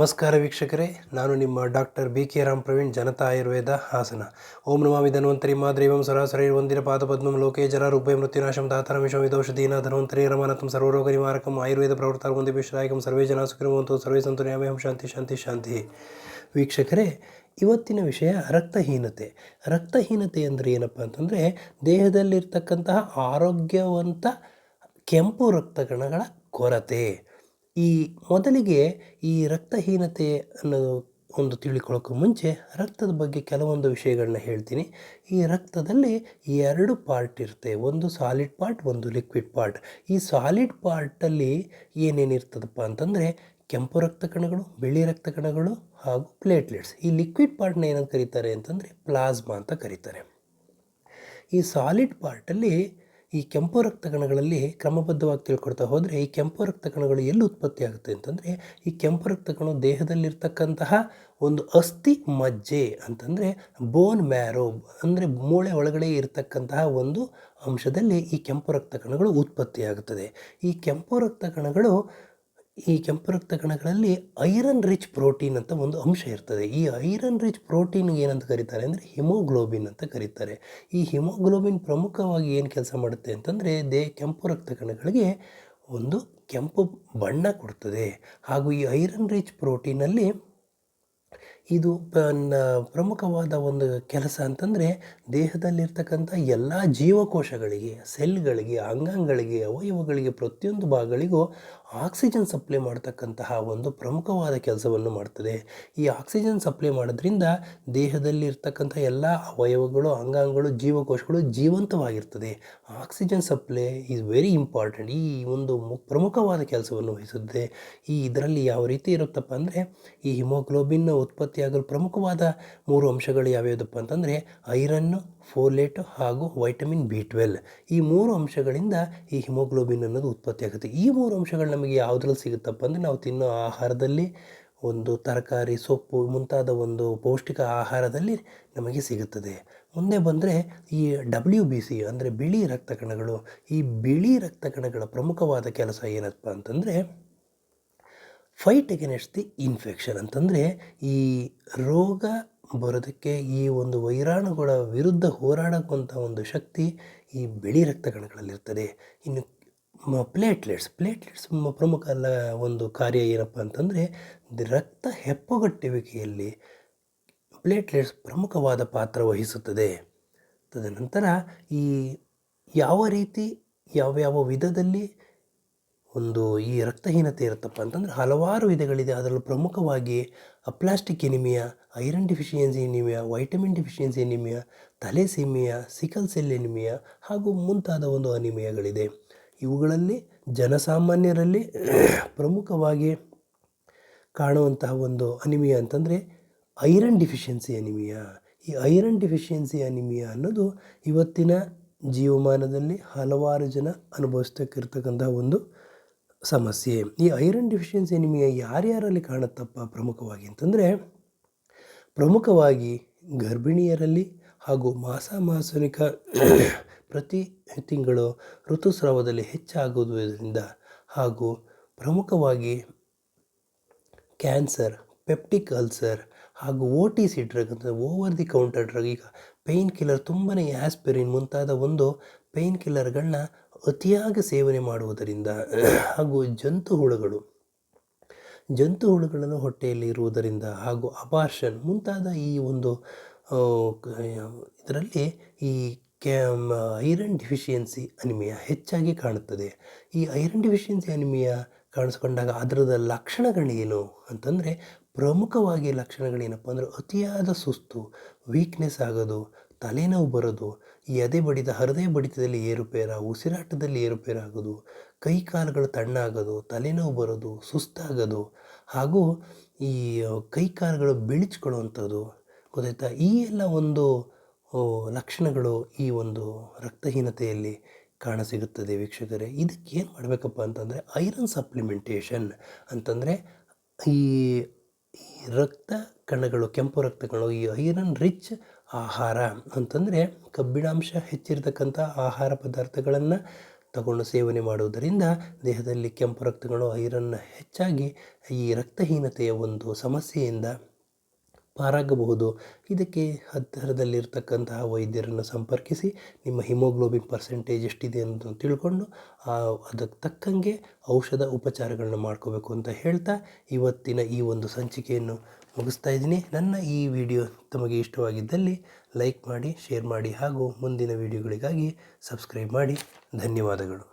ನಮಸ್ಕಾರ ವೀಕ್ಷಕರೇ, ನಾನು ನಿಮ್ಮ doctor B K Ram Praveen, Janata Ayurveda Hassan. ಓಂ ನಮಾಮಿ ಧನ್ವಂತರಿ ಮಾದ್ರೇವಂ ಸರಾಸರಿ ವಂದಿರ ಪಾದಪದ್ಮಂ ಲೋಕೇ ಜರ ರೂಪೇ ಮೃತ್ಯುನಾಶಂ ವಿದೋಷ ವಿದೋಷಧೀನ ಧನ್ವಂತರಿ ರಮಾನತಂ ಸರ್ವರೋಗ ನಿವಾರಕಂ ಆಯುರ್ವೇದ ಪ್ರವೃತ್ತಾರ ಒಂದೇ ವಿಶ್ರಾಯಕಂ ಸರ್ವೇ ಜನ ಸುಖಿರುವಂತು ಸರ್ವೇ ಸಂತು ನ್ಯಾಮಯಂ ಶಾಂತಿ ಶಾಂತಿ ಶಾಂತಿ. ವೀಕ್ಷಕರೇ, ಇವತ್ತಿನ ವಿಷಯ ರಕ್ತಹೀನತೆ. ರಕ್ತಹೀನತೆ ಅಂದರೆ ಏನಪ್ಪ ಅಂತಂದರೆ ದೇಹದಲ್ಲಿರ್ತಕ್ಕಂತಹ ಆರೋಗ್ಯವಂತ ಕೆಂಪು ರಕ್ತಕಣಗಳ ಕೊರತೆ. ಈ ಮೊದಲಿಗೆ ಈ ರಕ್ತಹೀನತೆ ಅನ್ನೋದು ಒಂದು ತಿಳ್ಕೊಳ್ಳೋಕ್ಕೂ ಮುಂಚೆ ರಕ್ತದ ಬಗ್ಗೆ ಕೆಲವೊಂದು ವಿಷಯಗಳನ್ನ ಹೇಳ್ತೀನಿ. ಈ ರಕ್ತದಲ್ಲಿ ಎರಡು ಪಾರ್ಟ್ ಇರುತ್ತೆ. ಒಂದು ಸಾಲಿಡ್ ಪಾರ್ಟ್ ಒಂದು ಲಿಕ್ವಿಡ್ ಪಾರ್ಟ್ ಈ ಸಾಲಿಡ್ ಪಾರ್ಟಲ್ಲಿ ಏನೇನಿರ್ತದಪ್ಪ ಅಂತಂದರೆ ಕೆಂಪು ರಕ್ತ ಕಣಗಳು, ಬಿಳಿ ರಕ್ತ ಕಣಗಳು ಹಾಗೂ ಪ್ಲೇಟ್ಲೆಟ್ಸ್ ಈ ಲಿಕ್ವಿಡ್ ಪಾರ್ಟ್ನ ಏನಂತ ಕರೀತಾರೆ ಅಂತಂದರೆ ಪ್ಲಾಸ್ಮಾ ಅಂತ ಕರೀತಾರೆ. ಈ ಸಾಲಿಡ್ ಪಾರ್ಟಲ್ಲಿ ಈ ಕೆಂಪು ರಕ್ತ ಕಣಗಳಲ್ಲಿ ಕ್ರಮಬದ್ಧವಾಗಿ ತಿಳ್ಕೊಡ್ತಾ ಹೋದರೆ ಈ ಕೆಂಪು ರಕ್ತ ಕಣಗಳು ಎಲ್ಲಿ ಉತ್ಪತ್ತಿ ಆಗುತ್ತೆ ಅಂತಂದರೆ ಈ ಕೆಂಪು ರಕ್ತ ಕಣ ದೇಹದಲ್ಲಿರ್ತಕ್ಕಂತಹ ಒಂದು ಅಸ್ಥಿ ಮಜ್ಜೆ ಅಂತಂದರೆ ಬೋನ್ ಮ್ಯಾರೋ ಅಂದರೆ ಮೂಳೆ ಒಳಗಡೆ ಇರತಕ್ಕಂತಹ ಒಂದು ಅಂಶದಲ್ಲಿ ಈ ಕೆಂಪು ರಕ್ತ ಕಣಗಳು ಉತ್ಪತ್ತಿಯಾಗುತ್ತದೆ. ಈ ಕೆಂಪು ರಕ್ತ ಕಣಗಳು ಈ ಕೆಂಪು ರಕ್ತ ಕಣಗಳಲ್ಲಿ ಐರನ್ ರಿಚ್ ಪ್ರೋಟೀನ್ ಅಂತ ಒಂದು ಅಂಶ ಇರ್ತದೆ. ಈ ಐರನ್ ರಿಚ್ ಪ್ರೋಟೀನ್ ಏನಂತ ಕರೀತಾರೆ ಅಂದರೆ ಹಿಮೋಗ್ಲೋಬಿನ್ ಅಂತ ಕರೀತಾರೆ. ಈ ಹಿಮೋಗ್ಲೋಬಿನ್ ಪ್ರಮುಖವಾಗಿ ಏನು ಕೆಲಸ ಮಾಡುತ್ತೆ ಅಂತಂದರೆ ದೇ ಕೆಂಪು ರಕ್ತ ಕಣಗಳಿಗೆ ಒಂದು ಕೆಂಪು ಬಣ್ಣ ಕೊಡ್ತದೆ. ಹಾಗೂ ಈ ಐರನ್ ರಿಚ್ ಪ್ರೋಟೀನಲ್ಲಿ ಇದು ಪ್ರಮುಖವಾದ ಒಂದು ಕೆಲಸ ಅಂತಂದರೆ ದೇಹದಲ್ಲಿರ್ತಕ್ಕಂಥ ಎಲ್ಲ ಜೀವಕೋಶಗಳಿಗೆ, ಸೆಲ್ಗಳಿಗೆ, ಅಂಗಾಂಗಗಳಿಗೆ, ಅವಯವಗಳಿಗೆ ಪ್ರತಿಯೊಂದು ಭಾಗಗಳಿಗೂ ಆಕ್ಸಿಜನ್ ಸಪ್ಲೈ ಮಾಡ್ತಕ್ಕಂತಹ ಒಂದು ಪ್ರಮುಖವಾದ ಕೆಲಸವನ್ನು ಮಾಡ್ತದೆ. ಈ ಆಕ್ಸಿಜನ್ ಸಪ್ಲೈ ಮಾಡೋದ್ರಿಂದ ದೇಹದಲ್ಲಿರ್ತಕ್ಕಂಥ ಎಲ್ಲ ಅವಯವಗಳು, ಅಂಗಾಂಗಗಳು, ಜೀವಕೋಶಗಳು ಜೀವಂತವಾಗಿರ್ತದೆ. Oxygen supply is very important ಈ ಒಂದು ಪ್ರಮುಖವಾದ ಕೆಲಸವನ್ನು ವಹಿಸುತ್ತದೆ. ಈ ಇದರಲ್ಲಿ ಯಾವ ರೀತಿ ಇರುತ್ತಪ್ಪ ಅಂದರೆ ಈ ಹಿಮೋಗ್ಲೋಬಿನ್ ಉತ್ಪತ್ತಿಯಾಗಲು ಪ್ರಮುಖವಾದ ಮೂರು ಅಂಶಗಳು ಯಾವ್ಯಾವುದಪ್ಪ ಅಂತಂದರೆ ಐರನ್ನು ಫೋಲೇಟ್ ಹಾಗೂ ವೈಟಮಿನ್ ಬಿ ಟ್ವೆಲ್. ಈ ಮೂರು ಅಂಶಗಳಿಂದ ಈ ಹಿಮೋಗ್ಲೋಬಿನ್ ಅನ್ನೋದು ಉತ್ಪತ್ತಿ ಆಗುತ್ತೆ. ಈ ಮೂರು ಅಂಶಗಳು ನಮಗೆ ಯಾವುದ್ರಲ್ಲಿ ಸಿಗುತ್ತಪ್ಪ ಅಂದರೆ ನಾವು ತಿನ್ನೋ ಆಹಾರದಲ್ಲಿ ಒಂದು ತರಕಾರಿ, ಸೊಪ್ಪು ಮುಂತಾದ ಒಂದು ಪೌಷ್ಟಿಕ ಆಹಾರದಲ್ಲಿ ನಮಗೆ ಸಿಗುತ್ತದೆ. ಮುಂದೆ ಬಂದರೆ ಈ ಡಬ್ಲ್ಯೂ ಬಿ ಸಿ ಅಂದರೆ ಬಿಳಿ ರಕ್ತ ಕಣಗಳು ಈ ಬಿಳಿ ರಕ್ತ ಕಣಗಳ ಪ್ರಮುಖವಾದ ಕೆಲಸ ಏನಪ್ಪ ಅಂತಂದರೆ ಫೈಟ್ ಅಗೇನೆಸ್ಟ್ ದಿ ಇನ್ಫೆಕ್ಷನ್ ಅಂತಂದರೆ ಈ ರೋಗ ಬರೋದಕ್ಕೆ ಈ ಒಂದು ವೈರಾಣುಗಳ ವಿರುದ್ಧ ಹೋರಾಡೋಕ್ಕಂಥ ಒಂದು ಶಕ್ತಿ ಈ ಬಿಳಿ ರಕ್ತ ಕಣಗಳಲ್ಲಿರ್ತದೆ ಇನ್ನು ಪ್ಲೇಟ್ಲೆಟ್ಸ್ ಪ್ಲೇಟ್ಲೆಟ್ಸ್ ಪ್ರಮುಖ ಅಲ್ಲ ಒಂದು ಕಾರ್ಯ ಏನಪ್ಪ ಅಂತಂದರೆ ರಕ್ತ ಹೆಪ್ಪುಗಟ್ಟುವಿಕೆಯಲ್ಲಿ ಪ್ಲೇಟ್ಲೆಟ್ಸ್ ಪ್ರಮುಖವಾದ ಪಾತ್ರ ವಹಿಸುತ್ತದೆ. ತದನಂತರ ಈ ಯಾವ ರೀತಿ ಯಾವ್ಯಾವ ವಿಧದಲ್ಲಿ ಒಂದು ಈ ರಕ್ತಹೀನತೆ ಇರುತ್ತಪ್ಪ ಅಂತಂದರೆ ಹಲವಾರು ವಿಧಗಳಿದೆ. ಅದರಲ್ಲೂ ಪ್ರಮುಖವಾಗಿ aplastic anaemia, iron deficiency anaemia, vitamin deficiency anaemia thalassaemia sickle cell anaemia ಹಾಗೂ ಮುಂತಾದ ಒಂದು ಅನಿಮಿಯಾಗಳಿದೆ. ಇವುಗಳಲ್ಲಿ ಜನಸಾಮಾನ್ಯರಲ್ಲಿ ಪ್ರಮುಖವಾಗಿ ಕಾಣುವಂತಹ ಒಂದು ಅನಿಮಿಯಾ ಅಂತಂದರೆ ಐರನ್ ಡಿಫಿಷಿಯನ್ಸಿ ಅನಿಮಿಯಾ. ಈ ಐರನ್ ಡಿಫಿಷಿಯನ್ಸಿ ಅನಿಮಿಯಾ ಅನ್ನೋದು ಇವತ್ತಿನ ಜೀವಮಾನದಲ್ಲಿ ಹಲವಾರು ಜನ ಅನುಭವಿಸ್ತಕ್ಕಿರ್ತಕ್ಕಂತಹ ಒಂದು ಸಮಸ್ಯೆ. ಈ ಐರನ್ ಡಿಫಿಷಿಯನ್ಸಿ ನಿಮಗೆ ಯಾರ್ಯಾರಲ್ಲಿ ಕಾಣುತ್ತಪ್ಪ ಪ್ರಮುಖವಾಗಿ ಅಂತಂದರೆ, ಪ್ರಮುಖವಾಗಿ ಗರ್ಭಿಣಿಯರಲ್ಲಿ ಹಾಗೂ ಮಾಸ ಮಾಸನಿಕ ಪ್ರತಿ ತಿಂಗಳು ಋತುಸ್ರಾವದಲ್ಲಿ ಹೆಚ್ಚಾಗುವುದರಿಂದ ಹಾಗೂ ಪ್ರಮುಖವಾಗಿ ಕ್ಯಾನ್ಸರ್, ಪೆಪ್ಟಿಕ್ ಅಲ್ಸರ್ ಹಾಗೂ ಓ ಟಿ ಸಿ ಡ್ರಗ್ ಅಂತ ಓವರ್ ದಿ ಕೌಂಟರ್ ಡ್ರಗ್. ಈಗ ಪೇಯ್ನ್ ಕಿಲ್ಲರ್ ತುಂಬನೇ ಆ್ಯಸ್ಪಿರಿನ್ ಮುಂತಾದ ಒಂದು ಪೇಯ್ನ್ ಕಿಲ್ಲರ್ಗಳನ್ನ ಅತಿಯಾಗಿ ಸೇವನೆ ಮಾಡುವುದರಿಂದ, ಹಾಗೂ ಜಂತು ಹುಳುಗಳು, ಜಂತು ಹುಳುಗಳನ್ನು ಹೊಟ್ಟೆಯಲ್ಲಿ ಇರುವುದರಿಂದ ಹಾಗೂ ಅಬಾರ್ಷನ್ ಮುಂತಾದ ಈ ಒಂದು ಇದರಲ್ಲಿ ಈ ಕ್ಯಾಮ್ ಐರನ್ ಡಿಫಿಷಿಯನ್ಸಿ ಅನಿಮಿಯಾ ಹೆಚ್ಚಾಗಿ ಕಾಣುತ್ತದೆ. ಈ ಐರನ್ ಡಿಫಿಷಿಯನ್ಸಿ ಅನಿಮಿಯಾ ಕಾಣಿಸ್ಕೊಂಡಾಗ ಅದರದ ಲಕ್ಷಣಗಳೇನು ಅಂತಂದರೆ ಪ್ರಮುಖವಾಗಿ ಲಕ್ಷಣಗಳೇನಪ್ಪ ಅಂದರೆ ಅತಿಯಾದ ಸುಸ್ತು ವೀಕ್ನೆಸ್ ಆಗೋದು ತಲೆನೋವು ಬರೋದು ಈ ಎದೆ ಬಡಿತ ಹೃದಯ ಬಡಿತದಲ್ಲಿ ಏರುಪೇರ, ಉಸಿರಾಟದಲ್ಲಿ ಏರುಪೇರಾಗೋದು, ಕೈ ಕಾಲುಗಳು ತಣ್ಣಾಗೋದು, ತಲೆನೋವು ಬರೋದು, ಸುಸ್ತಾಗೋದು ಹಾಗೂ ಈ ಕೈ ಕಾಲುಗಳು ಬಿಳಿಚ್ಕೊಳ್ಳುವಂಥದ್ದು. ಗೊತ್ತಾಯ್ತಾ? ಈ ಎಲ್ಲ ಒಂದು ಲಕ್ಷಣಗಳು ಈ ಒಂದು ರಕ್ತಹೀನತೆಯಲ್ಲಿ ಕಾಣಸಿಗುತ್ತದೆ ವೀಕ್ಷಕರೇ. ಇದಕ್ಕೆ ಏನು ಮಾಡಬೇಕಪ್ಪ ಅಂತಂದರೆ, ಐರನ್ ಸಪ್ಲಿಮೆಂಟೇಷನ್ ಅಂತಂದರೆ, ಈ ಈ ರಕ್ತ ಕಣಗಳು, ಕೆಂಪು ರಕ್ತ ಕಣಗಳು ಈ ಐರನ್ ರಿಚ್ ಆಹಾರ ಅಂತಂದರೆ ಕಬ್ಬಿಣಾಂಶ ಹೆಚ್ಚಿರತಕ್ಕಂಥ ಆಹಾರ ಪದಾರ್ಥಗಳನ್ನು ತಗೊಂಡು ಸೇವನೆ ಮಾಡುವುದರಿಂದ ದೇಹದಲ್ಲಿ ಕೆಂಪು ರಕ್ತಗಳು, ಐರನ್ ಹೆಚ್ಚಾಗಿ ಈ ರಕ್ತಹೀನತೆಯ ಒಂದು ಸಮಸ್ಯೆಯಿಂದ ಪಾರಾಗಬಹುದು. ಇದಕ್ಕೆ ಹತ್ತಿರದಲ್ಲಿರ್ತಕ್ಕಂತಹ ವೈದ್ಯರನ್ನು ಸಂಪರ್ಕಿಸಿ ನಿಮ್ಮ ಹಿಮೋಗ್ಲೋಬಿನ್ ಪರ್ಸೆಂಟೇಜ್ ಎಷ್ಟಿದೆ ಅಂತ ತಿಳ್ಕೊಂಡು ಅದಕ್ಕೆ ತಕ್ಕಂಗೆ ಔಷಧ ಉಪಚಾರಗಳನ್ನ ಮಾಡ್ಕೋಬೇಕು ಅಂತ ಹೇಳ್ತಾ ಇವತ್ತಿನ ಈ ಒಂದು ಸಂಚಿಕೆಯನ್ನು ಮುಗಿಸ್ತಾ ಇದ್ದೀನಿ. ನನ್ನ ಈ ವಿಡಿಯೋ ತಮಗೆ ಇಷ್ಟವಾಗಿದ್ದಲ್ಲಿ ಲೈಕ್ ಮಾಡಿ, ಶೇರ್ ಮಾಡಿ ಹಾಗೂ ಮುಂದಿನ ವಿಡಿಯೋಗಳಿಗಾಗಿ ಸಬ್ಸ್ಕ್ರೈಬ್ ಮಾಡಿ. ಧನ್ಯವಾದಗಳು.